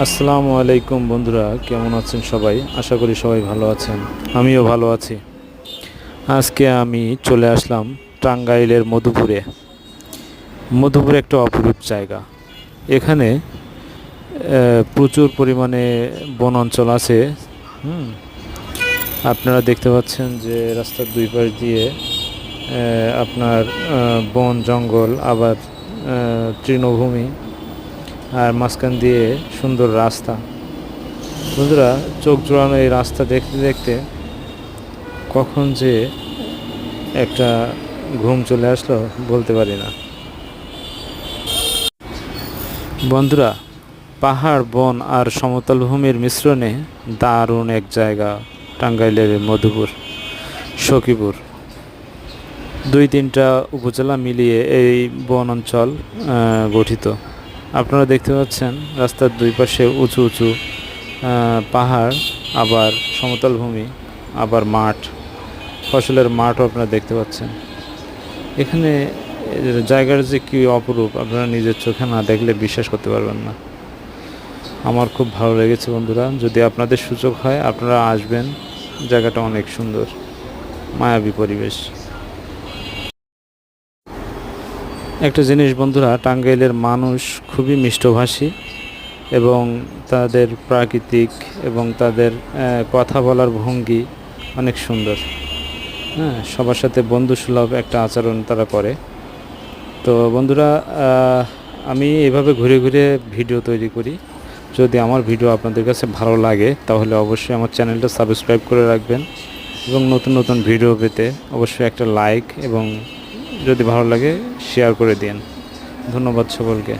আসসালামু আলাইকুম বন্ধুরা, কেমন আছেন সবাই? আশা করি সবাই ভালো আছেন। আমিও ভালো আছি। আজকে আমি চলে আসলাম টাঙ্গাইলের মধুপুরে। মধুপুরে একটা অপরূপ জায়গা। এখানে প্রচুর পরিমাণে বন অঞ্চল আছে। হুম? আপনারা দেখতে পাচ্ছেন যে রাস্তার দুই পাশ দিয়ে আপনার বন জঙ্গল, আবার তৃণভূমি। আর মাঝখান দিয়ে সুন্দর রাস্তা। বন্ধুরা, চোখ জোড়ানো এই রাস্তা দেখতে দেখতে কখন যে একটা ঘুম চলে আসলো বলতে পারি না। বন্ধুরা, পাহাড়, বন আর সমতল ভূমির মিশ্রণে দারুণ এক জায়গা, টাঙ্গাইলের মধুপুর, সখীপুর। দুই তিনটা উপজেলা মিলিয়ে এই বন অঞ্চল গঠিত। আপনারা দেখতে পাচ্ছেন, রাস্তার দুই পাশে উঁচু উঁচু পাহাড়, আবার সমতল ভূমি, আবার মাঠ, ফসলের মাঠও আপনারা দেখতে পাচ্ছেন। এখানে জায়গার যে কী অপরূপ, আপনারা নিজের চোখে না দেখলে বিশ্বাস করতে পারবেন না। আমার খুব ভালো লেগেছে বন্ধুরা, যদি আপনাদের সুযোগ হয়, আপনারা আসবেন, জায়গাটা অনেক সুন্দর, মায়াবী পরিবেশ। একটা জিনিস বন্ধুরা, টাঙ্গাইলের মানুষ খুবই মিষ্টভাষী এবং তাদের প্রাকৃতিক এবং তাদের কথা বলার ভঙ্গি অনেক সুন্দর। হ্যাঁ সবার সাথে বন্ধুসুলভ একটা আচরণ তারা করে। তো বন্ধুরা আমি এভাবে ঘুরে ঘুরে ভিডিও তৈরি করি। যদি আমার ভিডিও আপনাদের কাছে ভালো লাগে, তাহলে অবশ্যই আমার চ্যানেলটা সাবস্ক্রাইব করে রাখবেন এবং নতুন নতুন ভিডিও পেতে অবশ্যই একটা লাইক এবং যদি ভালো লাগে শেয়ার করে দিন ধন্যবাদ সকলকে।